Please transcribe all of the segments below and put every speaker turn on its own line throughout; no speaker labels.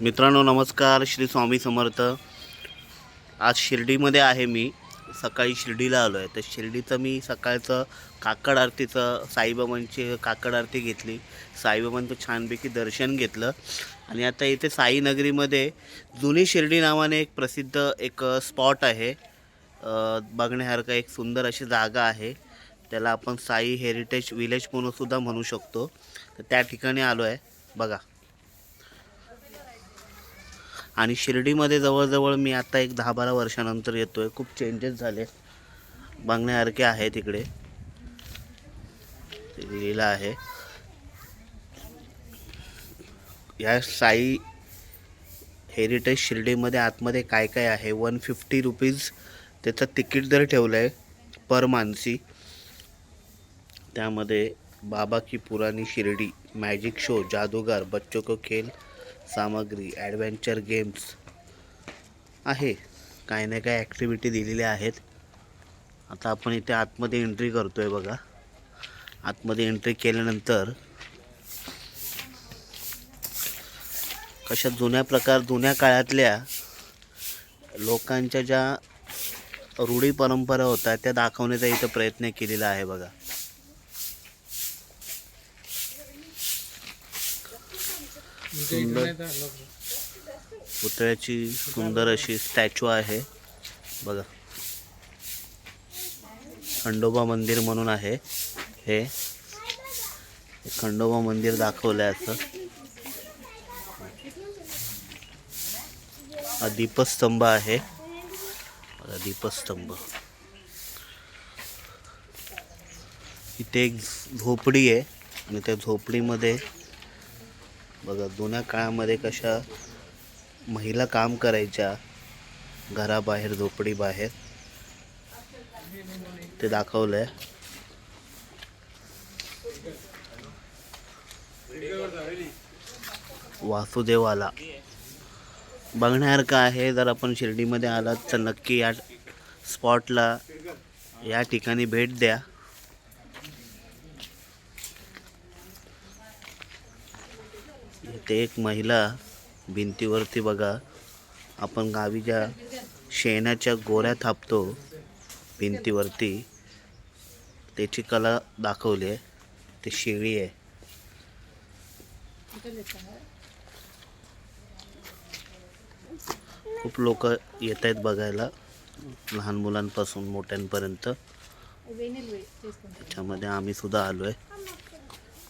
मित्रांनो नमस्कार. श्री स्वामी समर्थ. आज शिर्डीमध्ये आहे मी. सकाळी शिर्डीला आलो आहे तर शिर्डीचं मी सकाळचं काकड आरतीचं साईबाबांची काकड आरती घेतली. साईबाबांचं छानपैकी दर्शन घेतलं. आणि आता इथे साईनगरीमध्ये जुनी शिर्डी नावाने एक प्रसिद्ध एक स्पॉट आहे. बघण्यासारखं एक सुंदर अशी जागा आहे. त्याला आपण साई हेरिटेज विलेज म्हणून सुद्धा म्हणू शकतो. तर त्या ठिकाणी आलो आहे बघा. आणि शिर्डीमध्ये जवळजवळ मी आता एक दहा बारा वर्षानंतर येतो आहे खूप चेंजेस झाले. बघण्यासारखे आहे तिकडे लिहिलं आहे. या साई हेरिटेज शिर्डीमध्ये आतमध्ये काय काय आहे? वन फिफ्टी रुपीज त्याचं तिकीट जर ठेवलं आहे पर मानसी त्यामध्ये बाबा की पुरानी शिर्डी मॅजिक शो जादूगार बच्चों को खेल सामग्री ॲडव्हेंचर गेम्स आहे. काही ना काही ॲक्टिव्हिटी दिलेल्या आहेत. आता आपण इथे आतमध्ये एंट्री करतो आहे बघा. आतमध्ये एंट्री केल्यानंतर कशा जुन्या प्रकार जुन्या काळातल्या लोकांच्या ज्या रूढी परंपरा होत्या त्या दाखवण्याचा इथं प्रयत्न केलेला आहे बघा. सुंदर पुतळ्याची सुंदर अशी स्टॅच्यू आहे. बघा. खंडोबा मंदिर म्हणून आहे. हे खंडोबा मंदिर दाखवलं आहे असं. हा दीपस्तंभ आहे. दीपस्तंभ. इथे एक झोपडी आहे आणि त्या झोपडीमध्ये बघा जुन्या काळामध्ये कशा महिला काम करायच्या घराबाहेर झोपडी बाहेर ते दाखवलंय. वासुदेवाला. बघण्यासारखं आहे जर आपण शिर्डीमध्ये आलात तर नक्की या स्पॉटला या ठिकाणी भेट द्या. इथे एक महिला भिंतीवरती बघा आपण गावी ज्या शेणाच्या गोऱ्या थापतो भिंतीवरती त्याची कला दाखवली आहे. ते शेळी आहे. खूप लोक येत आहेत बघायला लहान मुलांपासून मोठ्यांपर्यंत. त्याच्यामध्ये आम्ही सुद्धा आलो आहे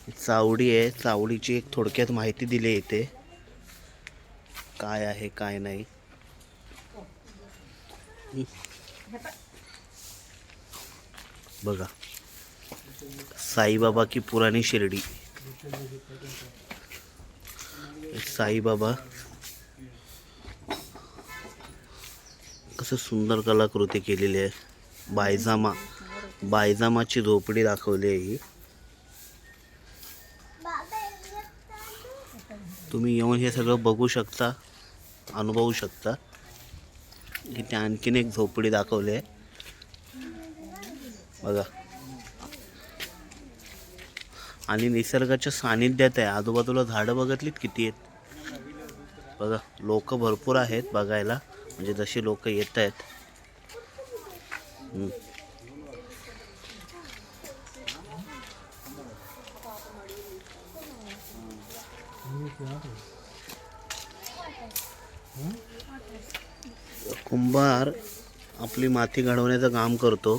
चावडी आहे. चावडीची एक थोडक्यात माहिती दिली इथे. काय आहे काय नाही. बघा. साईबाबा की पुराणी शिर्डी. साईबाबा. कसं सुंदर कलाकृती केलेली आहे. बायजामा बायजामाची झोपडी दाखवली आहे ही. तुम्ही येऊन हे सगळं बघू शकता अनुभवू शकता. इथे आणखीन एक झोपडी दाखवली आहे. बघा. आणि निसर्गाच्या सानिध्यात आहे. आजूबाजूला झाडं बघितलीत किती आहेत? बघा लोक भरपूर आहेत बघायला. म्हणजे जशी लोक येत आहेत. कुंभार आपली माती घडवण्याचं काम करतो.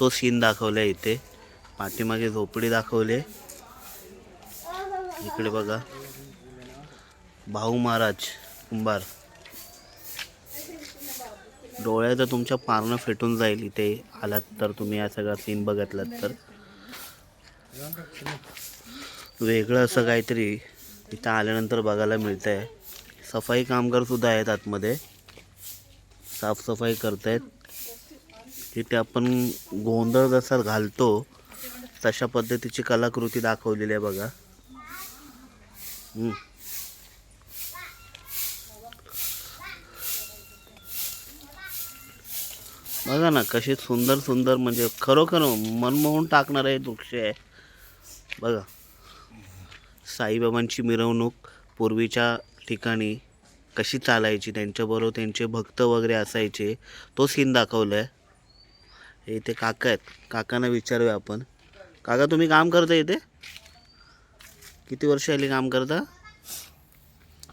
तो सीन दाखवला आहे इथे. पाठीमागे झोपडी दाखवली आहे. इकडे बघा. भाऊ महाराज कुंभार. डोळ्या तर तुमच्या पारणं फेटून जाईल. इथे आलात तर तुम्ही या सगळा सीन बघितलात तर. वेगळं असं काहीतरी इथं आल्यानंतर बघायला मिळतं आहे सफाई कामगार सुद्धा आहेत आतमध्ये. साफसफाई करत आहेत तिथे आपण गोंधळ जसा घालतो तशा पद्धतीची कलाकृती दाखवलेली आहे बघा. बघा ना कसे सुंदर सुंदर म्हणजे खरोखर मनमोहून टाकणारे दृश्य आहे. बघा. साईबाबांची मिरवणूक पूर्वीच्या ठिकाणी कशी चालायची त्यांच्याबरोबर त्यांचे भक्त वगैरे असायचे तो सीन दाखवला आहे इथे काका आहेत. काकांना विचारूया आपण. काका तुम्ही काम करता इथे? किती वर्ष आली काम करता?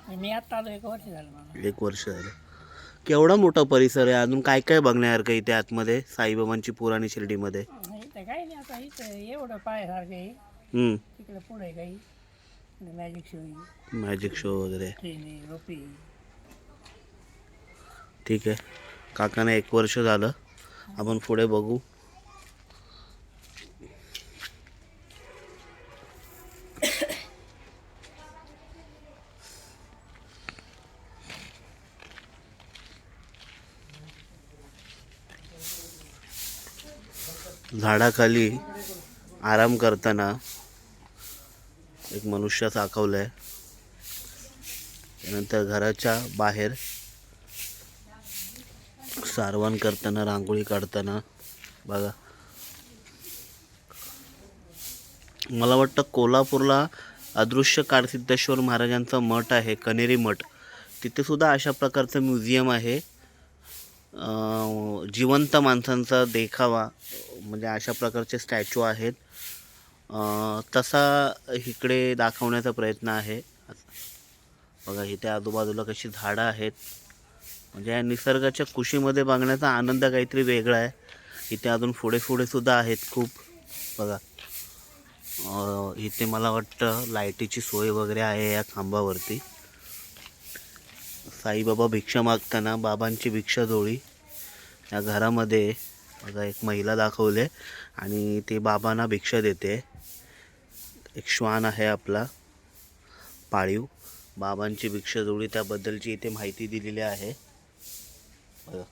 मी आता आलो एक वर्ष झालं
एक वर्ष झालं. केवढा मोठा परिसर आहे. अजून काय काय बघण्यासारखं इथे आतमध्ये साईबाबांची पुराणी शिर्डीमध्ये?
काही नाही. आता इथं एवढं पायासारखं आहे. तिकडे पुढे काही. मॅजिक शो आहे
मॅजिक शो वगैरे. ठीक आहे. काकांना एक वर्ष झालं. आपण पुढे बघू. झाडाखाली आराम करताना एक मनुष्य साकवलं आहे त्यानंतर घराच्या बाहेर सारवण करताना रांगोळी काढताना बघा. मला वाटतं कोल्हापूरला अदृश्य काळसिद्धेश्वर महाराजांचा मठ आहे कनेरी मठ. तिथेसुद्धा अशा प्रकारचं म्युझियम आहे. जिवंत माणसांचा देखावा म्हणजे अशा प्रकारचे स्टॅच्यू आहेत. तसा इकडे दाखवण्याचा प्रयत्न आहे. बघा इथे आजूबाजूला कशी झाडं आहेत. म्हणजे या निसर्गाच्या कुशीमध्ये बघण्याचा आनंद काहीतरी वेगळा आहे. इथे अजून पुढे पुढे सुद्धा आहेत खूप. बघा. इथे मला वाटतं लाईटीची सोय वगैरे आहे या खांबावरती. साईबाबा भिक्षा मागताना बाबांची भिक्षाजोळी या घरामध्ये बघा एक महिला दाखवले आणि ती बाबांना भिक्षा देते. एक श्वान आहे आपला. पाळीव. बाबांची भिक्षाजोळी त्याबद्दलची इथे माहिती दिलेली आहे. बघा.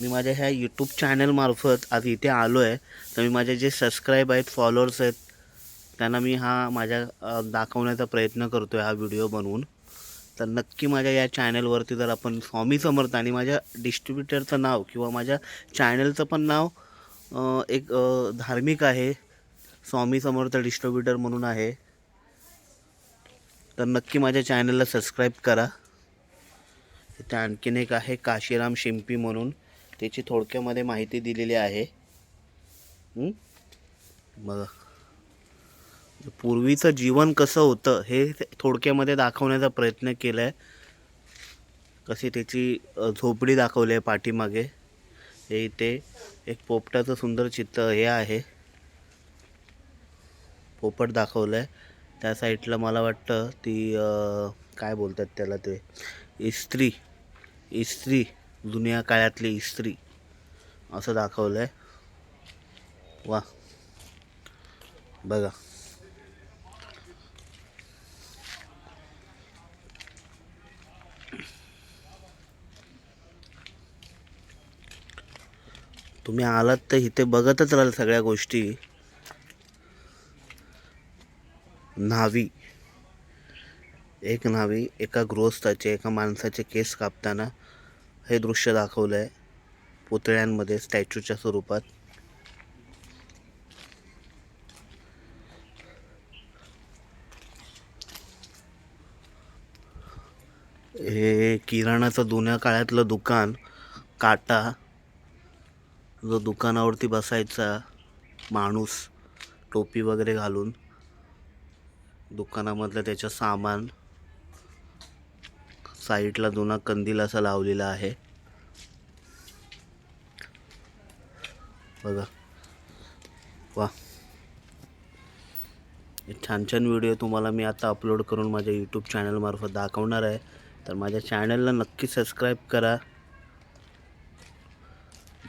मी माझ्या ह्या यूट्यूब चॅनलमार्फत आज इथे आलो आहे तर मी माझे जे सबस्क्राईब आहेत फॉलोअर्स आहेत त्यांना मी हा माझ्या दाखवण्याचा प्रयत्न करतो आहे हा व्हिडिओ बनवून. तर नक्की माझ्या या चॅनलवरती जर आपण स्वामी समर्थ आणि माझ्या डिस्ट्रीब्युटरचं नाव किंवा माझ्या चॅनलचं पण नाव एक धार्मिक आहे स्वामी समर्थ डिस्ट्रीब्युटर म्हणून आहे. तर नक्की माझ्या चॅनलला सबस्क्राईब करा. इथे आणखीन एक आहे काशीराम शिंपी म्हणून. त्याची थोडक्यामध्ये माहिती दिलेली आहे. बघा. पूर्वीचं जीवन कसं होतं हे थोडक्यामध्ये दाखवण्याचा प्रयत्न केला आहे कशी त्याची झोपडी दाखवली आहे पाठीमागे. हे इथे एक पोपटाचं सुंदर चित्र हे आहे. पोपट दाखवलं आहे त्या साईडला मला वाटतं ती काय बोलतात त्याला ते? इस्त्री. इस्त्री. जुन्या काळातली इस्त्री. असं दाखवलं आहे वा. बघा. तुम्ही आलात तर इथे बघतच राहाल सगळ्या गोष्टी. न्हावी. एक न्हावी एका गृहस्थाचे एका माणसाचे केस कापताना हे दृश्य दाखवलं आहे पुतळ्यांमध्ये स्टॅच्यूच्या स्वरूपात. हे किराणाचं जुन्या काळातलं दुकान काटा जो दुकानावरती बसायचा माणूस टोपी वगैरे घालून दुकानामधलं त्याचं सामान. साईडला जुना कंदील असा लावलेला आहे. बघा. वा. हे छान छान व्हिडिओ तुम्हाला मी आता अपलोड करून माझ्या यूट्यूब चॅनलमार्फत दाखवणार आहे. तर माझ्या चॅनलला नक्की सबस्क्राईब करा.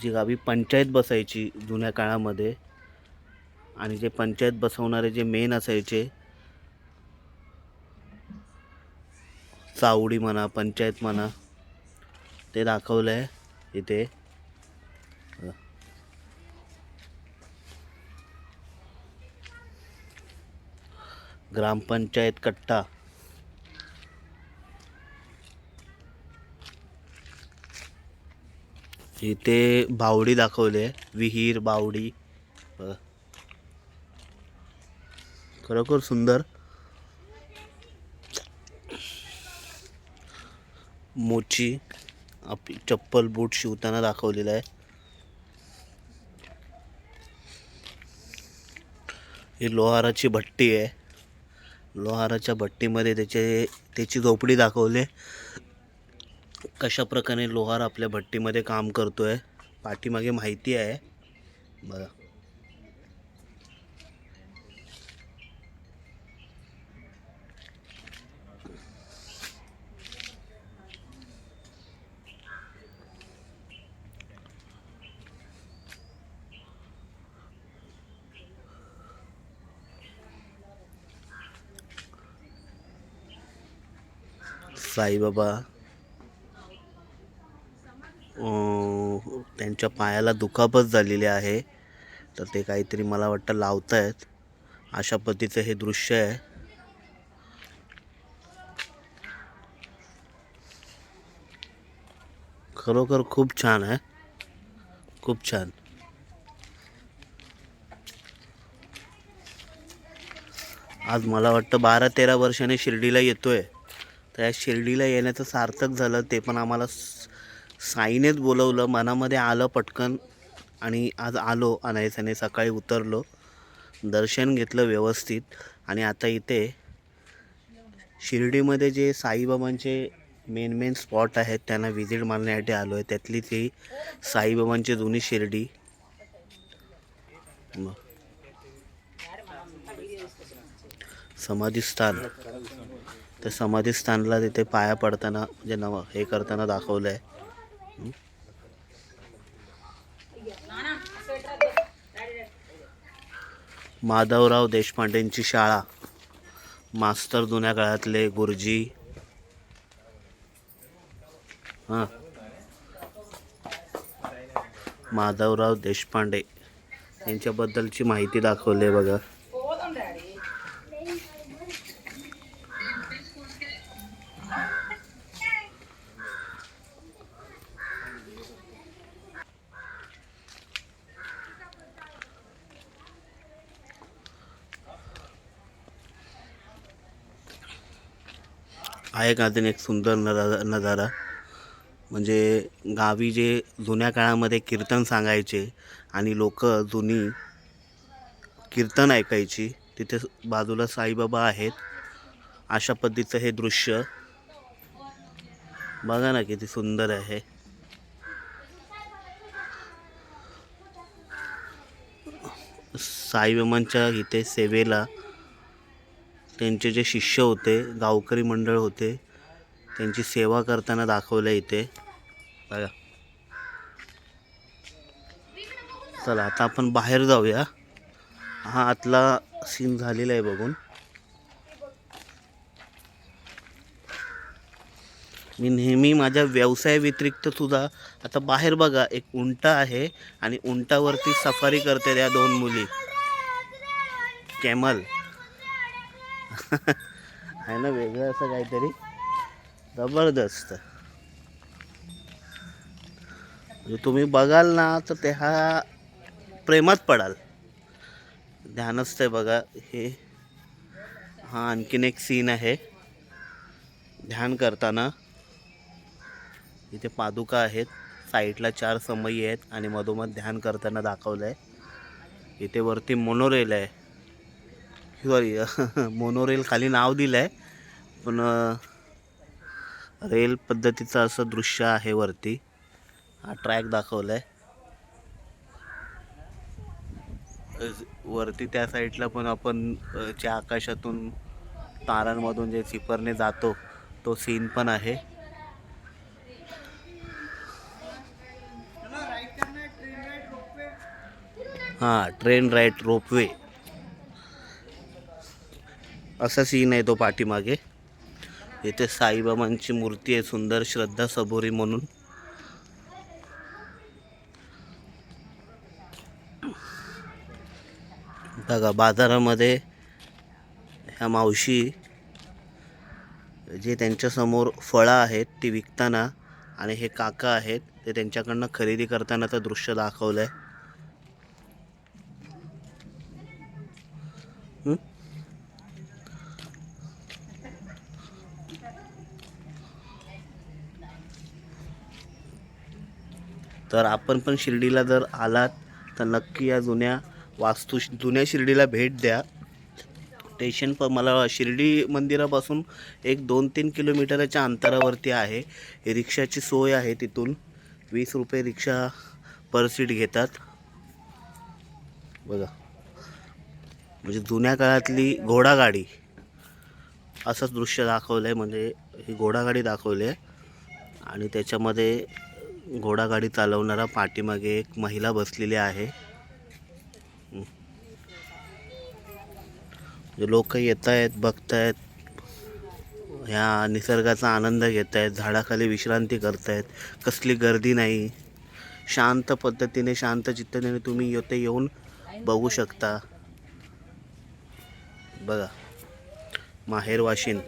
जी गावी पंचायत बसायची जुन्या काळामध्ये. आणि जे पंचायत बसवणारे जे मेन असायचे चावडी म्हणा पंचायत म्हणा ते दाखवलं आहे इथे. ग्रामपंचायत कट्टा. इथे बावडी दाखवली आहे विहीर बावडी. खरोखर सुंदर. मोची आपली चप्पल बूट शिवताना दाखवलेला आहे. ही लोहाराची भट्टी आहे. लोहाराच्या भट्टीमध्ये त्याचे त्याची झोपडी दाखवली. कशा प्रकारे लोहार आपल्या भट्टीमध्ये काम करतो आहे पाठीमागे माहिती आहे. बघा साईबाबा. त्यांच्या पायाला दुखापत झालेली आहे. तर ते काहीतरी मला वाटतं लावतायत. अशा पद्धतीचं हे दृश्य आहे. खरोखर खूप छान आहे. खूप छान. आज मला वाटतं बारा तेरा वर्षाने शिर्डीला येतोय. तर या शिर्डीला येण्याचं सार्थक झालं ते पण आम्हाला साईनेच बोलवलं. मनामध्ये आलं पटकन आणि आज आलो अनायसाने सकाळी उतरलो. दर्शन घेतलं व्यवस्थित. आणि आता इथे शिर्डीमध्ये जे साईबाबांचे मेन मेन स्पॉट आहेत त्यांना व्हिजिट मारण्यासाठी आलो आहे त्यातली ती साईबाबांची जुनी शिर्डी. समाधी समाधीस्थान. त्या समाधीस्थानला तिथे पाया पडताना म्हणजे नव हे करताना दाखवलं आहे माधवराव देशपांडेंची शाळा. मास्तर जुन्या काळातले गुरुजी. हां. माधवराव देशपांडे. यांच्याबद्दलची माहिती दाखवली आहे बघा. आहे का अजून एक सुंदर नजारा नजारा? म्हणजे गावी जे जुन्या काळामध्ये कीर्तन सांगायचे आणि लोक जुनी कीर्तन ऐकायची तिथे बाजूला साईबाबा आहेत. अशा पद्धतीचं हे दृश्य. बघा ना किती सुंदर आहे. साईबाबांच्या इथे सेवेला त्यांचे जे शिष्य होते गावकरी मंडळ होते त्यांची सेवा करताना दाखवलं इथे. बघा. चला आता आपण बाहेर जाऊया. हा आतला सीन झालेला आहे बघून. मी नेहमी माझ्या व्यवसाय व्यतिरिक्त सुद्धा आता बाहेर बघा एक उंटा आहे आणि उंटावरती सफारी करते त्या दोन मुली. कॅमल. आहे ना वेगळं असं काहीतरी. जबरदस्त. म्हणजे तुम्ही बघाल ना तर ते हा प्रेमात पडाल. ध्यानस्थ आहे बघा हे हा आणखीन एक सीन आहे. ध्यान करताना इथे पादुका आहेत साईडला चार समयी आहेत आणि मधोमध ध्यान करताना दाखवलं आहे इथे वरती मोनोरेल आहे. सॉरी मोनोरेल खाली नाव दिलं आहे पण रेल पद्धतीचं असं दृश्य आहे वरती. हा ट्रॅक दाखवला आहे वरती त्या साईडला पण आपण ज्या आकाशातून तारांमधून जे चिपरने जातो तो सीन पण आहे. हां ट्रेन राईट रोपवे असा सीन आहे तो पाठीमागे. इथे साईबाबांची मूर्ती आहे सुंदर श्रद्धा सबोरी म्हणून. बघा बाजारामध्ये ह्या मावशी जे त्यांच्यासमोर फळं आहेत ती विकताना आणि हे काका आहेत ते त्यांच्याकडनं खरेदी करतानाचं दृश्य दाखवलं आहे तर आपण पण शिर्डीला जर आलात तर नक्की या जुन्या वास्तू जुन्या शिर्डीला भेट द्या. स्टेशन पण मला शिर्डी मंदिरापासून एक दोन तीन किलोमीटरच्या अंतरावरती आहे. रिक्षाची सोय आहे तिथून. वीस रुपये रिक्षा पर सीट घेतात. बघा. म्हणजे जुन्या काळातली घोडागाडी. असंच दृश्य दाखवलं आहे म्हणजे ही घोडागाडी दाखवली आहे. आणि त्याच्यामध्ये घोडागाडी चालवणारा पाठीमागे एक महिला बसलेली आहे. म्हणजे लोक येत आहेत बघत आहेत ह्या निसर्गाचा आनंद घेत आहेत झाडाखाली विश्रांती करत आहेत कसली गर्दी नाही. शांत पद्धतीने शांत चित्ताने तुम्ही येते येऊन बघू शकता. बघा. माहेर वाशिन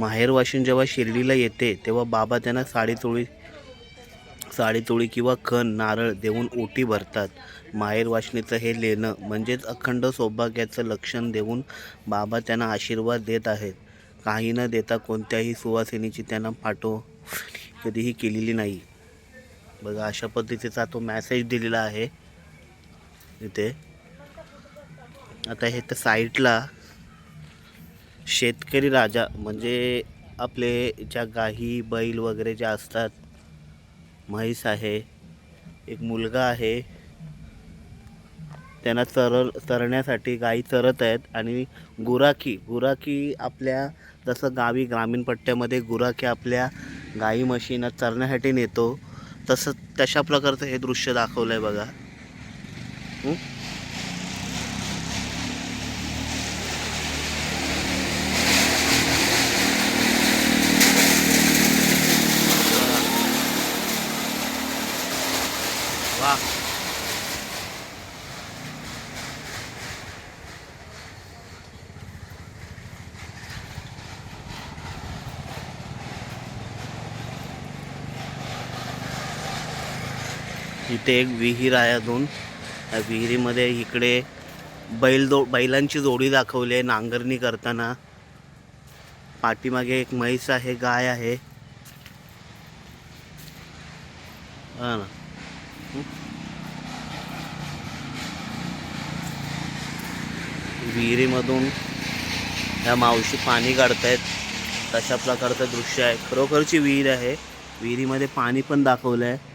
माहेरवाशीन जेव्हा शिर्डीला येते तेव्हा बाबा त्यांना साडीचोळी साडीचोळी किंवा खण नारळ देऊन ओटी भरतात. माहेरवाशिनीचं हे लेणं म्हणजेच अखंड सौभाग्याचं लक्षण देऊन बाबा त्यांना आशीर्वाद देत आहेत. काही न देता कोणत्याही सुवासिनीची त्यांना पाठव कधीही केलेली नाही. बघा अशा पद्धतीचा तो मॅसेज दिलेला आहे. इथे. आता हे तर साईटला शेतकरी राजा म्हणजे आपले ज्या गाई बैल वगैरे ज्या असतात म्हैस आहे एक मुलगा आहे त्यांना चर चरण्यासाठी गाई चरत आहेत आणि गुराखी गुराखी आपल्या जसं गावी ग्रामीण पट्ट्यामध्ये गुराखी आपल्या गाई म्हशींना चरण्यासाठी नेतो तसं तशा प्रकारचं हे दृश्य दाखवलं आहे बघा हं? वा इथे एक विहीर आहे अजून. त्या विहिरीमध्ये इकडे बैल दो बैलांची जोडी दाखवली आहे नांगरणी करताना. पाठीमागे एक म्हैस आहे गाय आहे. हा ना. विहिरीमधून ह्या मावशी पाणी काढतायत. तशा प्रकारचं दृश्य आहे. खरोखरची विहीर आहे. विहिरीमध्ये पाणी पण दाखवलं आहे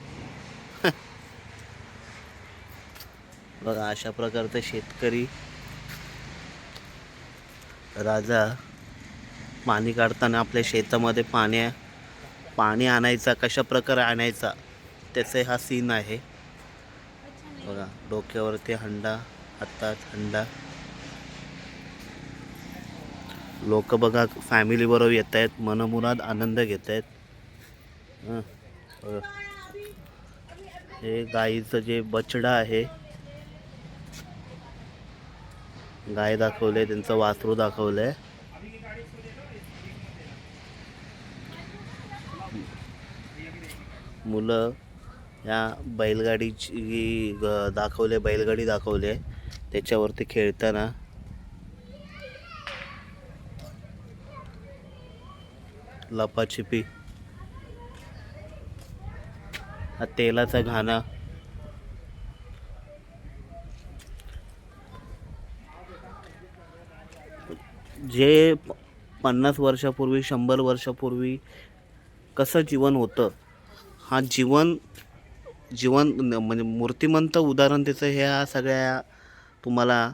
बघा अशा प्रकारचा शेतकरी राजा पाणी काढताना आपल्या शेतामध्ये पाणी पाणी आणायचा कशा प्रकारे आणायचा त्याचा हा सीन आहे. बघा डोक्यावरती हंडा हातात हंडा. लोक बघा फॅमिलीबरोबर येत आहेत मनमुराद आनंद घेत आहेत. हे गाईचं जे बछडा आहे गाय दाखवले त्यांचं वासरू दाखवलंय. मुलं या बैलगाडीची ग- दाखवले बैलगाडी दाखवले त्याच्यावरती खेळताना लपाछिपी. हा तेलाचा घाणा. जे प- पन्नास वर्षापूर्वी शंभर वर्षापूर्वी कसं जीवन होतं हा जीवन जीवन म्हणजे मूर्तिमंत उदाहरण त्याचं ह्या सगळ्या तुम्हाला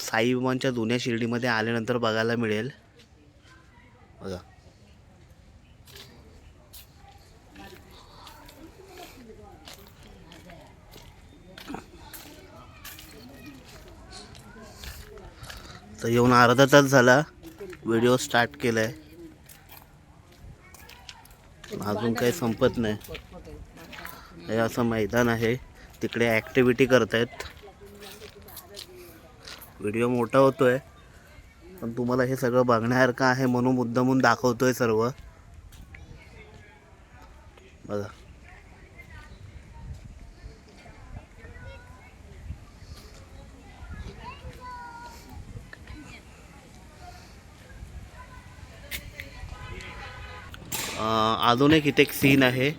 साईबाबांच्या जुन्या शिर्डीमध्ये आल्यानंतर बघायला मिळेल. बघा. तर येऊन अर्धा तास झाला. व्हिडिओ स्टार्ट केला आहे अजून काही संपत नाही. हे असं मैदान आहे. तिकडे ॲक्टिव्हिटी करतायत. व्हिडिओ मोठा होतो आहे पण तुम्हाला हे सगळं बघण्यासारखं आहे म्हणून मुद्दामून आहे सर्व. बघा. अजून एक इथे एक सीन आहे.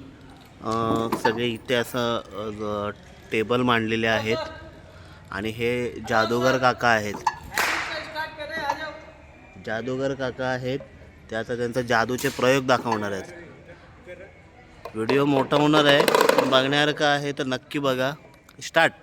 सगळे इथे असं टेबल मांडलेले आहेत. आणि हे जादूगर काका आहेत. जादूगर काका आहेत. ते आता त्यांचा जादूचे प्रयोग दाखवणार आहेत. व्हिडिओ मोठा होणार आहे. पण बघण्यासारखं आहे तर नक्की बघा. स्टार्ट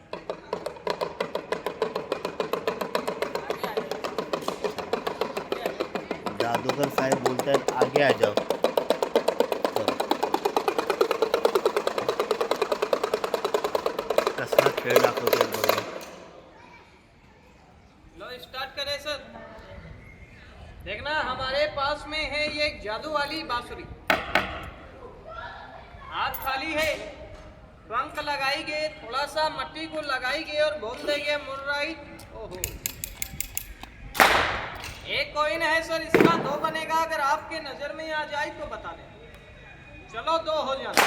पंख लगाएँगे थोड़ा सा मट्टी को लगाई लगाएँगे और बोल देंगे मुर्राई ओहो। एक कॉइन है सर इसका दो बनेगा अगर आपके नज़र में आ जाए तो बता दें। चलो दो हो जाना।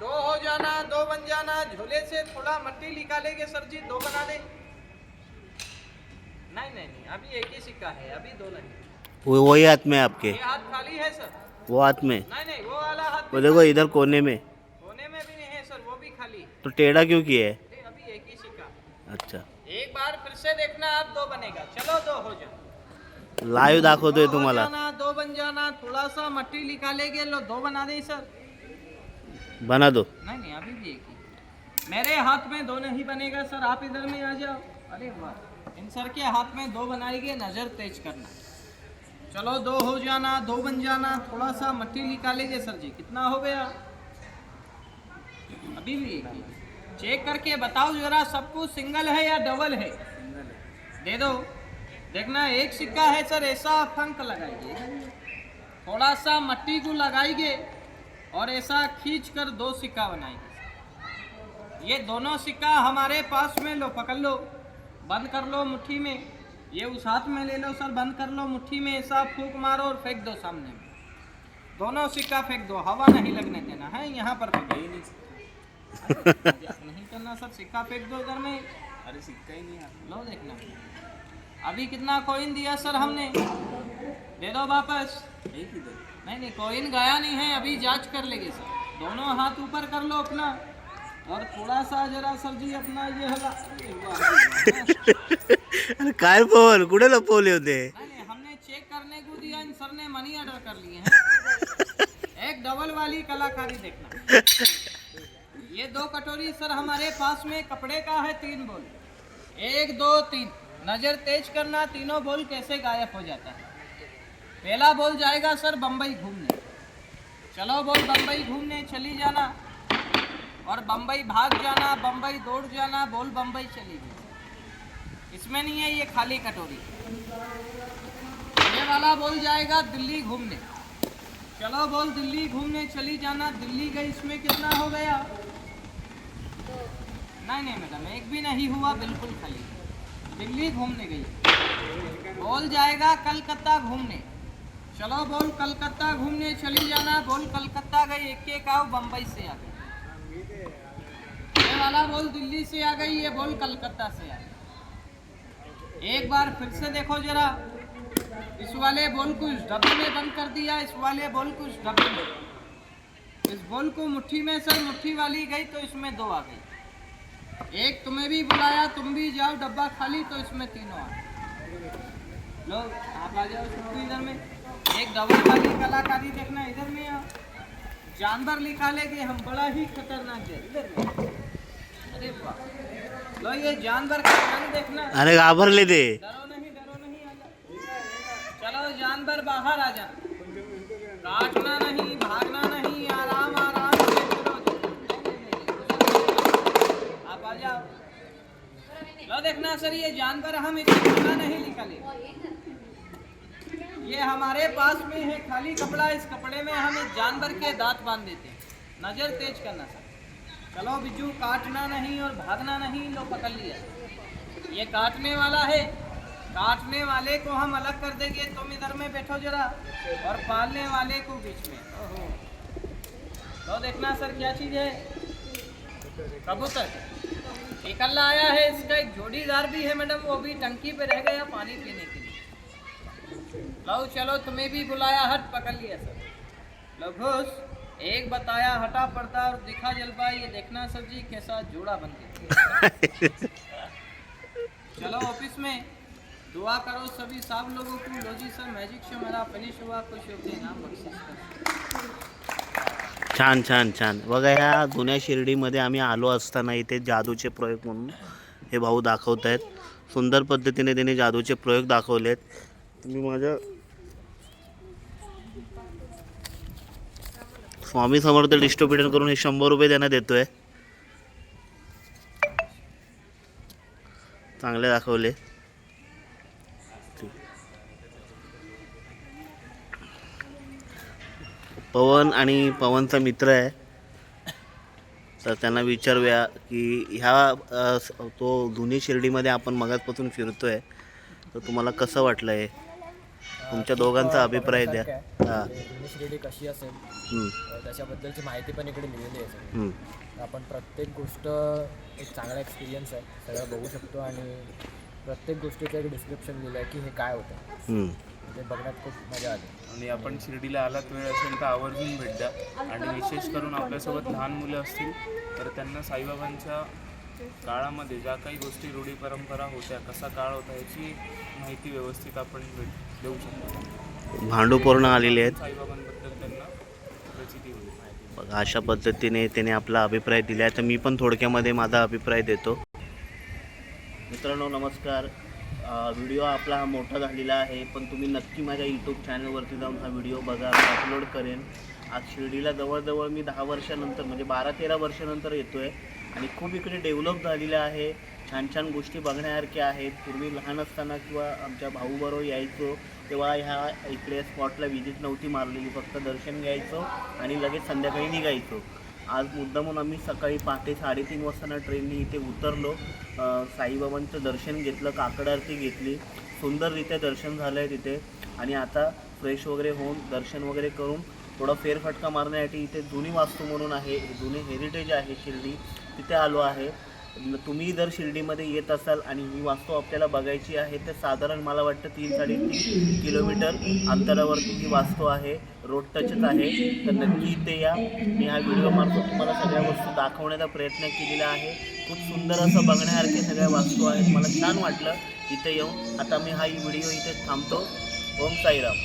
दो हो जाना दो बन जाना। झोले से थोड़ा मट्टी निकालेंगे सर जी दो बना दे। नहीं नहीं नहीं अभी एक ही सिक्का है अभी दो नहीं
वो वही हाथ में आपके।
हाथ खाली है सर
वो हाथ में?
नहीं नहीं वो वाला हाथ
वो देखो इधर कोने में। तो टेढ़ा क्यों किया है?
अभी एक ही सिक्का
अच्छा।
एक बार फिर से देखना आप दो बनेगा। चलो दो हो जाओ
लाईव्ह दाखवतोय
दो
तुम्हाला।
दो बन जाना थोड़ा सा मट्टी निकालेंगे लो दो बना दे सर
बना दो।
नहीं नहीं अभी भी एक ही। मेरे हाथ में दो नहीं बनेगा सर आप इधर में आ जाओ। अरे वाह इन सर के हाथ में दो बनाएँगे नज़र तेज करना। चलो दो हो जाना दो बन जाना थोड़ा सा मट्टी निकालेंगे सर जी। कितना हो गया? ही चेक करके बताओ जरा सबको सिंगल है या डबल है? दे दो। देखना, एक सिक्का है सर, ऐसा फंक लगाइए। थोड़ा सा मट्टी को लगाएँगे और ऐसा खींच कर दो सिक्का बनाएँगे ये दोनों सिक्का हमारे पास में लो, पकड़ लो, बंद कर लो मुट्ठी में। ये उस हाथ में ले लो सर, बंद कर लो मुट्ठी में, ऐसा फूक मारो और फेंक दो सामने में। दोनों सिक्का फेंक दो, हवा नहीं लगने देना, है? यहाँ पर फेंक। नहीं करना सर सिक्का फेंक दो इधर में। अरे सिक्का ही नहीं लो देखना। अभी कितना कॉइन दिया सर हमने? दे दो वापस। नहीं नहीं कॉइन गया नहीं है अभी जांच कर लेंगे सर। दोनों हाथ ऊपर कर लो अपना। और थोड़ा सा जरा सर जी अपना ये हला
अरे काय बोल? कुठे लपवले होते?
हमने चेक करने को दिया इन सर ने मनी ऑर्डर कर लिए हैं। एक डबल वाली कलाकारी देखना। ये दो कटोरी सर हमारे पास में कपड़े का है तीन बोल। एक, दो, तीन। नज़र तेज करना तीनों बोल कैसे गायब हो जाता है? पहला बोल जाएगा सर बम्बई घूमने। चलो बोल बम्बई घूमने चली जाना। और बम्बई भाग जाना बम्बई दौड़ जाना, बोल बम्बई चली गई। इसमें नहीं है ये खाली कटोरी। ये वाला बोल जाएगा दिल्ली घूमने। चलो बोल दिल्ली घूमने चली जाना। दिल्ली गई, इसमें कितना हो गया? नहीं नहीं मैडम, एक भी नहीं हुआ, बिल्कुल खाली। दिल्ली घूमने गई। बोल जाएगा कलकत्ता घूमने। चलो बोल कलकत्ता घूमने चली जाना, बोल कलकत्ता गई, एक एक आओ बम्बई से आ गई। ये वाला बोल दिल्ली से आ गई, ये बोल कलकत्ता से आ गई। एक बार फिर से देखो जरा, इस वाले बॉल को इस डब्बे में बंद कर दिया, इस वाले बॉल को इस डब्बे में। इस बॉल को मुट्ठी में, सर, मुट्ठी वाली गई तो इसमें दो आ गई। एक तुम्हें भी बुलाया तुम भी जाओ डब्बा खाली तो इसमें तीनों आ लो आप आ जाओ इधर में। एक डबल वाली कलाकारी देखना इधर में आओ। जानवर लिखा लेंगे हम बड़ा ही खतरनाक है इधर में। अरे वाह। लो ये जानवर का रंग देखना।
अरे घाबरले ते
डरो नहीं डरो नहीं आ जा। चलो जानवर बाहर आ जा। काटना ये जानवर हम इसे खाना नहीं निकाले। ये हमारे पास में है, खाली कपड़ा, इस कपड़े में हम इस जानवर के दांत बाँध देते हैं। नज़र तेज करना, सर। चलो बिज्जू काटना नहीं और भागना नहीं लो पकड़ लिया। ये काटने वाला है। काटने वाले को हम अलग कर देंगे। तुम इधर में बैठो जरा और पालने वाले को बीच में। तो देखना, सर, क्या चीज़ है? कबूतर। निकल आया है, इसका एक जोड़ीदार भी है मैडम, वो भी टंकी पे रह गया पानी पीने के लिए। लो चलो तुम्हें भी बुलाया, हट, पकड़ लिया सर लो घुस एक बताया, हटा पड़ता और दिखा जलपा ये देखना सब्ज़ी कैसा जोड़ा बन गया। चलो ऑफ़िस में, दुआ करो सभी सब लोगों को। लो जी सर, मैजिक शो मेरा फिनिश हुआ होते इनाम बख्शिश
छान छान छान. बघा ह्या जुन्या शिर्डीमध्ये आम्ही आलो असताना इथे जादूचे प्रयोग म्हणून हे भाऊ दाखवत आहेत. सुंदर पद्धतीने त्याने जादूचे प्रयोग दाखवलेत तुम्ही माझ्या स्वामी समर्थ डिस्ट्रीब्युटर करून हे शंभर रुपये त्यांना देतोय. चांगले दाखवले. पवन आणि पवनचा मित्र आहे. तर त्यांना विचारूया की ह्या तो जुनी शिर्डीमध्ये आपण मगाचपासून फिरतोय. तर तुम्हाला कसं वाटलं आहे तुमच्या दोघांचा अभिप्राय द्या. हां.
शिर्डी कशी असेल त्याच्याबद्दलची माहिती पण इकडे आहे सगळी.
हम्म.
आपण प्रत्येक गोष्ट एक चांगला एक्सपिरियन्स आहे. सगळं बघू शकतो आणि प्रत्येक गोष्टीचं एक डिस्क्रिप्शन लिहिलं आहे की हे काय होतं. ते बघण्यात खूप मजा आली.
आणि आपण शिर्डीला आलात वेळ असेल तर आवर्जून भेट द्या. आणि विशेष करून आपल्यासोबत लहान मुलं असतील तर त्यांना साईबाबांच्या काळामध्ये ज्या काही गोष्टी रूढी परंपरा होत्या कसा काळ होता याची माहिती व्यवस्थित आपण भेट देऊ शकतो.
भांडू पूर्ण आलेले आहेत.
साईबाबांबद्दल त्यांना प्रचिती होईल.
बघा अशा पद्धतीने त्याने आपला अभिप्राय दिला आहे तर मी पण थोडक्यामध्ये माझा अभिप्राय देतो. मित्रांनो नमस्कार. व्हिडिओ आपला हा मोठा झालेला आहे पण तुम्ही नक्की माझ्या यूट्यूब चॅनलवरती जाऊन हा व्हिडिओ बघा मी अपलोड करेन. आज शिर्डीला जवळजवळ मी दहा वर्षानंतर म्हणजे बारा तेरा वर्षानंतर येतो आहे आणि खूप इकडे डेव्हलप झालेलं आहे. छान छान गोष्टी बघण्यासारख्या आहेत. पूर्वी लहान असताना किंवा आमच्या भाऊबरोबर यायचो तेव्हा ह्या इकडे स्पॉटला व्हिजिट नव्हती मारलेली. फक्त दर्शन घ्यायचो आणि लगेच संध्याकाळी निघायचो. आज मुद्दामून आम्ही सकाळी पहाटे साडेतीन वाजताना ट्रेनने इथे उतरलो. साईबाबांचं दर्शन घेतलं काकड आरती घेतली. सुंदररित्या दर्शन झालं आहे तिथे. आणि आता फ्रेश वगैरे होऊन दर्शन वगैरे करून थोडा फेरफटका मारण्यासाठी इथे जुनी वास्तू म्हणून आहे जुनी हेरिटेज आहे शिर्डी. तिथे आलो आहे. तुम्ही जर शिर्डीमध्ये येत असाल आणि ही वास्तू आपल्याला बघायची आहे तर साधारण मला वाटतं तीन साडेतीन किलोमीटर अंतरावरती ही वास्तू आहे रोड टचच आहे. तर नक्की इथे या. मी हा व्हिडिओ मार्फत तुम्हाला सगळ्या वस्तू दाखवण्याचा प्रयत्न केलेला आहे. खूप सुंदर असं बघण्यासारखे सगळ्या वास्तू आहेत. मला छान वाटलं. इथे येऊन. आता मी हा व्हिडिओ इथे थांबतो. ओम साईराम.